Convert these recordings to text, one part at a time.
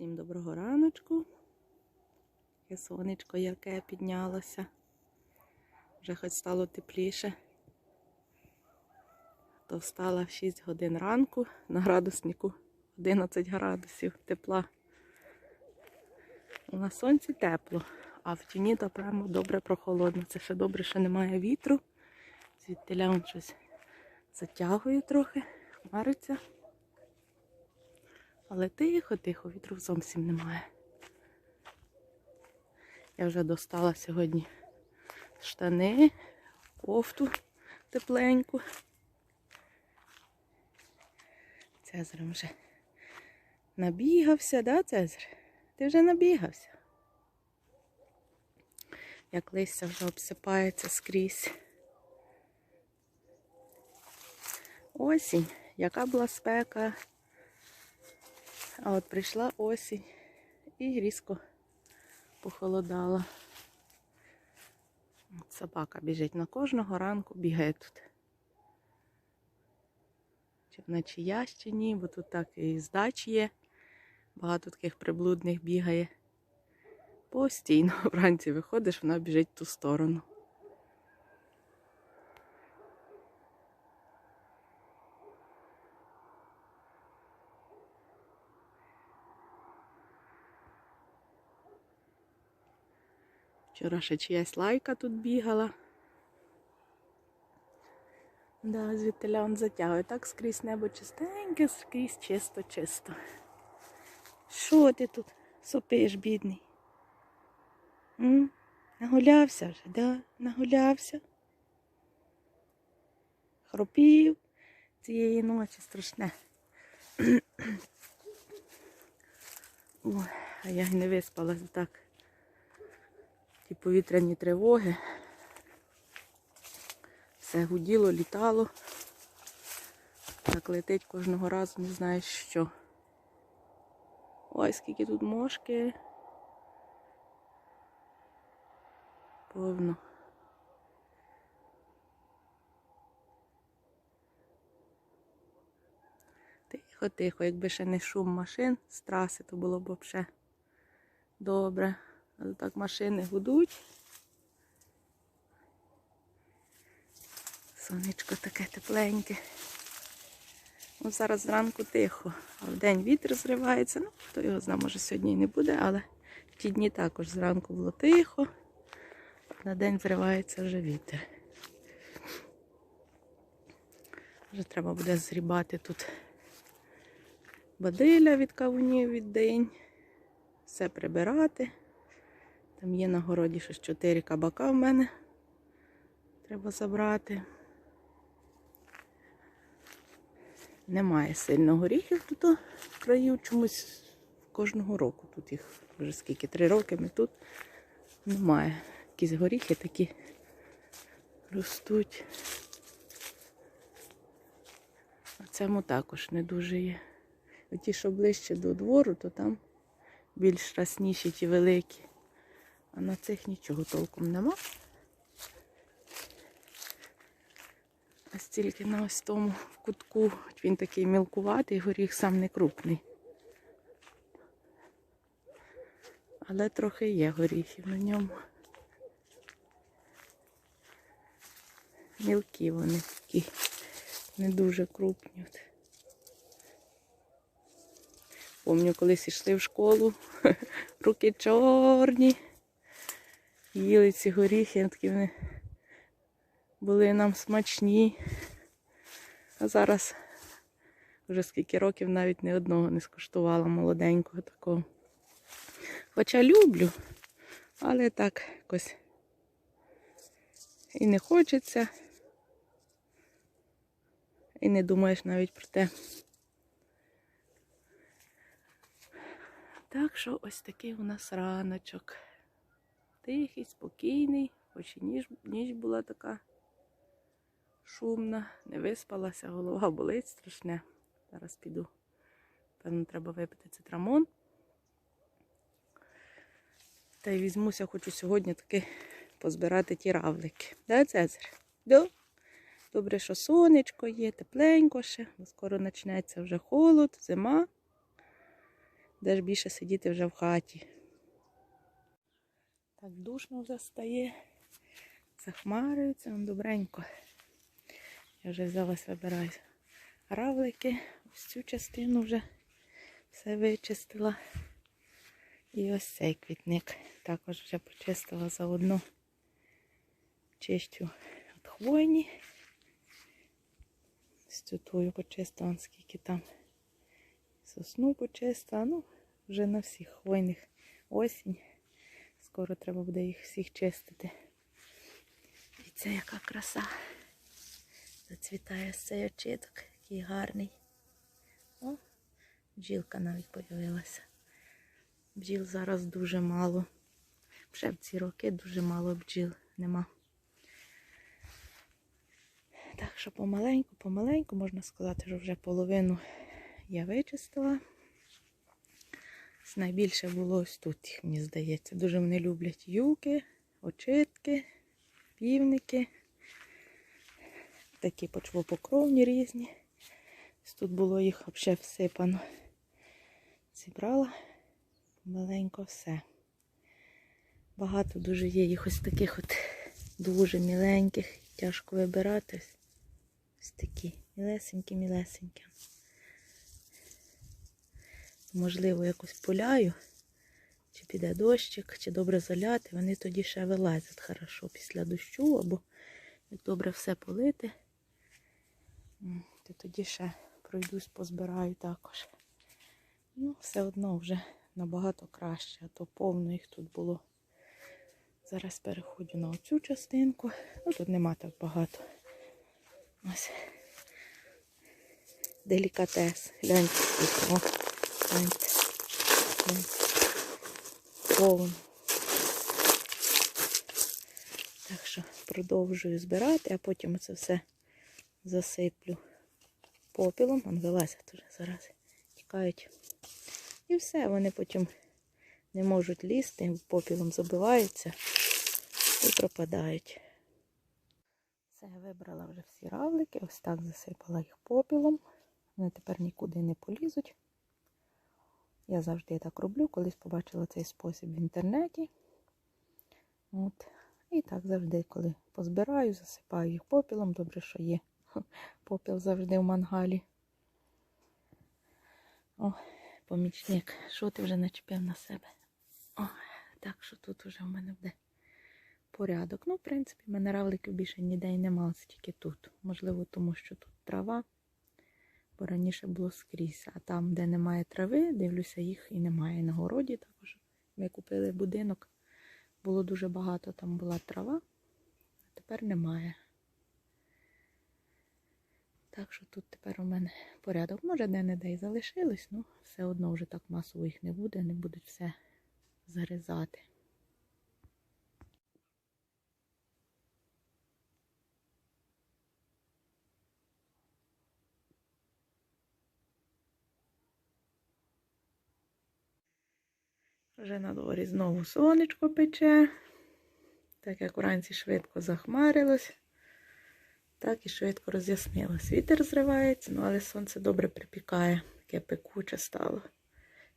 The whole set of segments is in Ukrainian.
Всім доброго раночку. Таке сонечко яке піднялося. Вже хоч стало тепліше. То встала в 6 годин ранку на градуснику 11 градусів тепла. На сонці тепло, а в тіні то прямо добре прохолодно. Це ще добре, що немає вітру. Звідтиля он щось затягує трохи, хмариться. Але тихо-тихо, вітру зовсім немає. Я вже достала сьогодні штани, кофту тепленьку. Цезар вже набігався, да, Цезар? Ти вже набігався. Як листя вже обсипається скрізь. Осінь, яка була спека. А от прийшла осінь і різко похолодала. От собака біжить на кожного ранку, бігає тут. Чи вона чия, чи ні, бо тут так і здач є. Багато таких приблудних бігає. Постійно вранці виходиш, вона біжить в ту сторону. Вчора ще чиясь лайка тут бігала. Да, звідтиля он затягує. Так скрізь небо чистеньке, скрізь чисто-чисто. Що ти тут сопиш, бідний? М? Нагулявся вже, да? Нагулявся. Хропів цієї ночі страшне. Ой, а я й не виспалась так. Ті повітряні тривоги. Все гуділо, літало. Так летить кожного разу, не знаєш що. Ой, скільки тут мошки. Повно. Тихо, тихо, якби ще не шум машин з траси, то було б взагалі добре. Але так машини гудуть. Сонечко таке тепленьке. Ну, зараз зранку тихо, а вдень вітер зривається. Ну, хто його знає, може сьогодні і не буде, але в ті дні також зранку було тихо, на день зривається вже вітер. Вже треба буде зрібати тут бадиля від кавунів від день, все прибирати. Там є на городі щось 4 кабака в мене. Треба забрати. Немає сильно горіхів тут в краю чомусь кожного року. Тут їх вже скільки, три роки ми тут немає. Якісь горіхи такі ростуть. А цьому також не дуже є. Ті, що ближче до двору, то там більш расніші ті великі. А на цих нічого толком нема. А стільки на ось тому в кутку, він такий мілкуватий, горіх сам не крупний. Але трохи є горіхів на ньому. Мілкі вони такі, не дуже крупні. Помню, колись йшли в школу, руки чорні. Їли ці горіхи, такі вони були нам смачні. А зараз вже скільки років навіть ні одного не скуштувала молоденького такого. Хоча люблю, але так якось і не хочеться. І не думаєш навіть про те. Так що ось такий у нас раночок. Тихий, спокійний, хоч і ніч, ніч була така шумна, не виспалася, голова болить страшне. Зараз піду. Певно, треба випити цитрамон. Та й візьмуся, хочу сьогодні таки позбирати ті равлики. Да, Цезар? Да? Добре, що сонечко є, тепленько ще, бо скоро почнеться вже холод, зима. Де ж більше сидіти вже в хаті. Так душно вже стає. Захмарюється, он добренько. Я вже взялась вибираю равлики. Ось цю частину вже все вичистила. І ось цей квітник також вже почистила заодно. Чищу от хвойні. З цю твою почистила, скільки там сосну почистила. Ну, вже на всіх хвойних осінь. Скоро треба буде їх всіх чистити. І це яка краса. Зацвітає цей очиток, який гарний. О, бджілка навіть появилася. Бджіл зараз дуже мало. Вже в ці роки дуже мало бджіл нема. Так що помаленьку, помаленьку, можна сказати, що вже половину я вичистила. Найбільше було ось тут, мені здається. Дуже вони люблять юки, очитки, півники. Такі почвопокровні різні. Тут було їх взагалі всипано. Зібрала маленько все. Багато дуже є їх ось таких от дуже міленьких. Тяжко вибирати. Ось такі мілесенькі-мілесенькі. Можливо, якось поляю, чи піде дощик, чи добре заляти. Вони тоді ще вилазять хорошо після дощу, або як добре все полити, то тоді ще пройдусь, позбираю також. Ну, все одно вже набагато краще, а то повно їх тут було. Зараз переходжу на оцю частинку. Ну, тут нема так багато. Ось. Делікатес. Гляньте. О, Гляньте. Так що продовжую збирати, а потім це все засиплю попілом. Вон вилазять уже зараз. Тікають. І все, вони потім не можуть лізти, попілом забиваються і пропадають. Все, вибрала вже всі равлики, ось так засипала їх попілом. Вони тепер нікуди не полізуть. Я завжди так роблю, колись побачила цей спосіб в інтернеті. От. І так завжди, коли позбираю, засипаю їх попілом. Добре, що є попіл завжди в мангалі. О, помічник, що ти вже начепив на себе? О, так що тут вже в мене буде порядок. Ну, в принципі, в мене равликів більше ніде й нема, це тільки тут. Можливо, тому що тут трава, бо раніше було скрізь. А там, де немає трави, дивлюся, їх і немає. На городі також. Ми купили будинок, було дуже багато, там була трава, а тепер немає. Так що тут тепер у мене порядок. Може, де-не-де й залишилось, ну все одно вже так масово їх не буде, не будуть все зарізати. Вже на дворі знову сонечко пече. Так як вранці швидко захмарилось, так і швидко роз'яснилось. Вітер зривається, ну але сонце добре припікає, таке пекуче стало.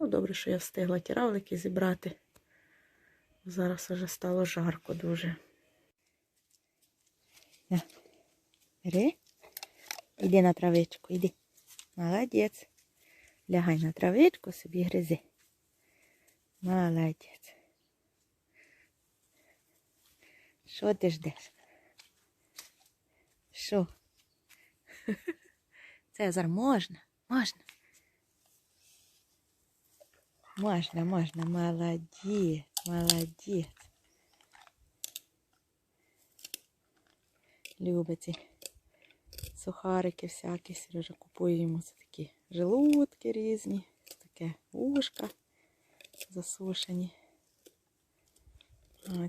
Ну, добре, що я встигла ті равлики зібрати. Зараз вже стало жарко дуже. Бери. Іди на травичку, іди. Молодець. Лягай на травичку, собі гризи. Молодець. Що ти ждеш? Що? Цезар, можна? Можна? Можна, можна. Молодець, молодець. Любить сухарики всякі. Сережа купує йому це такі желудки різні, таке ушка засушені.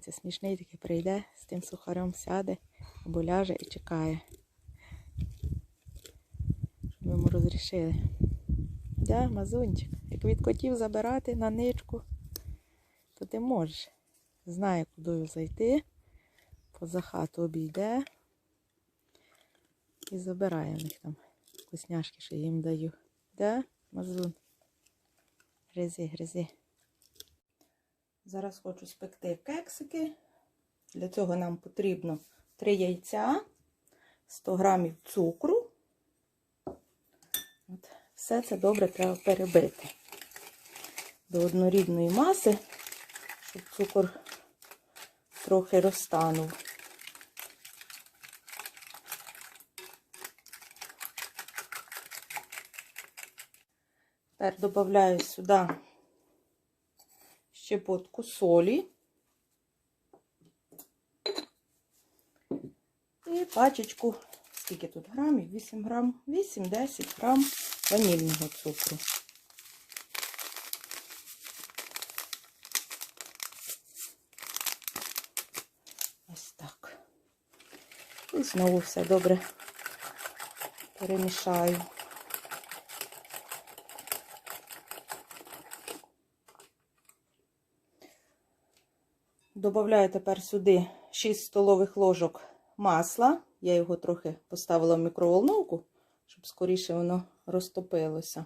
Це смішний такий прийде, з тим сухарем сяде або ляже і чекає. Щоб йому розрішили. Да, мазунчик. Як від котів забирати на ничку, то ти можеш. Знає, куди зайти, поза хату обійде і забирає в них там вкусняшки, що їм даю. Да, мазун? Гризи, гризи. Зараз хочу спекти кексики. Для цього нам потрібно 3 яйця, 100 грамів цукру. От. Все це добре треба перебити до однорідної маси, щоб цукор трохи розтанув. Тепер додаю сюди щепотку солі і пачечку, скільки тут грамів? 8 грам, 8-10 грам ванільного цукру. Ось так. І знову все добре перемішаю. Добавляю тепер сюди 6 столових ложок масла. Я його трохи поставила в мікроволновку, щоб скоріше воно розтопилося.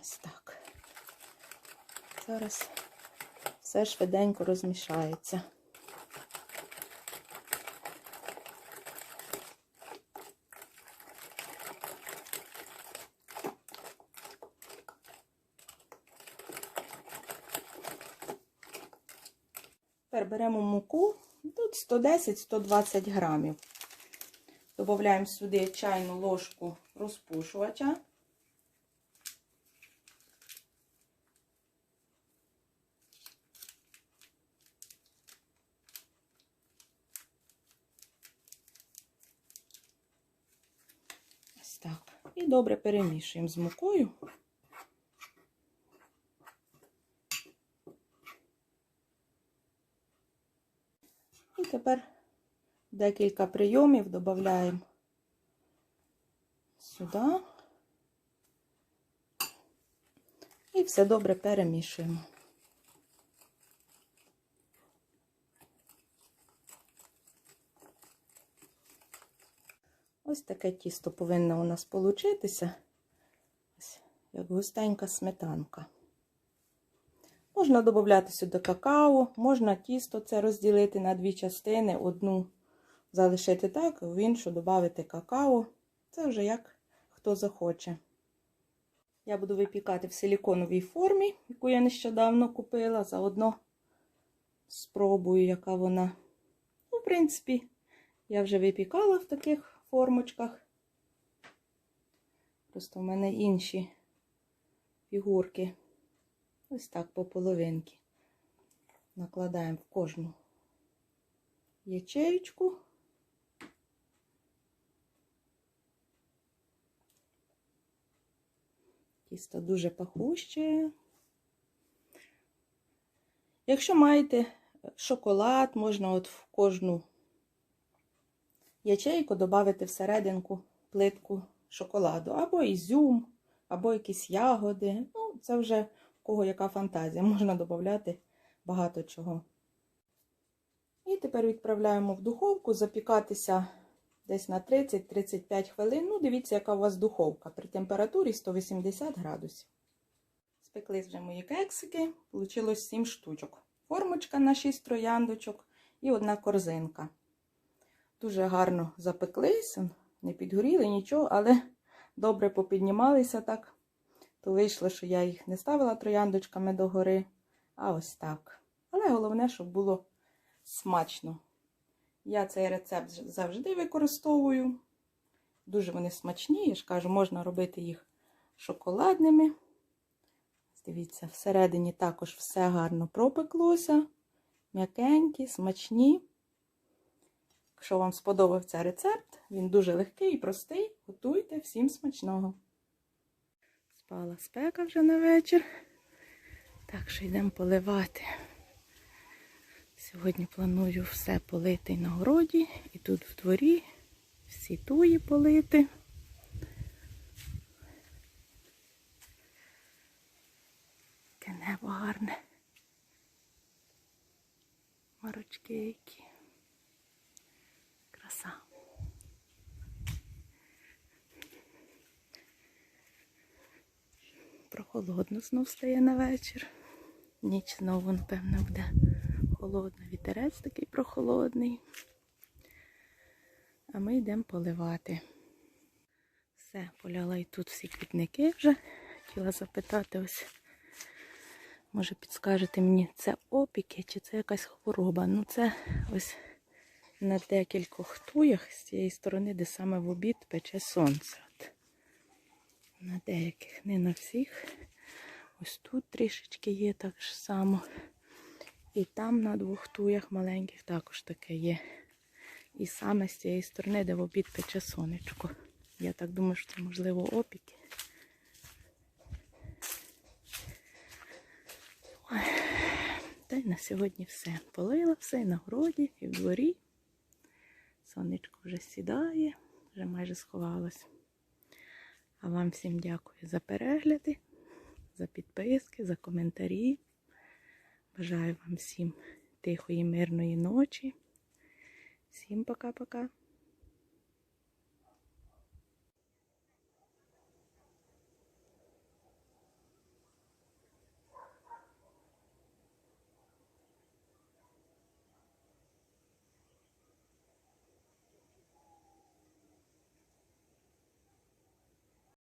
Ось так. Зараз все швиденько розмішається. Беремо муку, тут 110-120 грамів. Додаємо сюди чайну ложку розпушувача. Ось так. І добре перемішуємо з мукою. І тепер декілька прийомів додаємо сюди. І все добре перемішуємо. Ось таке тісто повинно у нас получитися, як густенька сметанка. Можна додати сюди какао, можна тісто це розділити на дві частини, одну залишити так, в іншу додати какао. Це вже як хто захоче. Я буду випікати в силіконовій формі, яку я нещодавно купила. Заодно спробую, яка вона. Ну, в принципі, я вже випікала в таких формочках. Просто в мене інші фігурки. Ось так по половинки. Накладаємо в кожну ячеєчку. Тісто дуже пахуще. Якщо маєте шоколад, можна от в кожну ячейку додати всерединку плитку шоколаду, або ізюм, або якісь ягоди. Ну, це вже кого яка фантазія, можна додати багато чого. І тепер відправляємо в духовку запікатися десь на 30-35 хвилин. Ну, дивіться, яка у вас духовка при температурі 180 градусів. Спеклись вже мої кексики, вийшло 7 штучок. Формочка на 6 трояндочок і одна корзинка. Дуже гарно запеклись, не підгоріли нічого, але добре попіднімалися так. То вийшло, що я їх не ставила трояндочками догори, а ось так. Але головне, щоб було смачно. Я цей рецепт завжди використовую. Дуже вони смачні, я ж кажу, можна робити їх шоколадними. Дивіться, всередині також все гарно пропеклося. М'якенькі, смачні. Якщо вам сподобався рецепт, він дуже легкий і простий. Готуйте всім смачного. Спала спека вже на вечір. Так що йдемо поливати. Сьогодні планую все полити на городі і тут в дворі, всі туї полити. Таке небо гарне. Марочки які. Краса. Прохолодно знов стає на вечір. Ніч знову, напевно, буде холодна. Вітерець такий прохолодний. А ми йдемо поливати. Все, поляла і тут всі квітники вже. Хотіла запитати ось. Може, підскажете мені, це опіки чи це якась хвороба? Ну, це ось на декількох туях з цієї сторони, де саме в обід пече сонце. На деяких, не на всіх. Ось тут трішечки є так ж само. І там на двох туях маленьких також таке є. І саме з цієї сторони, де в обід пече сонечко. Я так думаю, що це можливо опіки. Ой. Та й на сьогодні все. Полила все і на городі, і в дворі. Сонечко вже сідає, вже майже сховалось. А вам всім дякую за перегляди, за підписки, за коментарі. Бажаю вам всім тихої, мирної ночі. Всім пока-пока.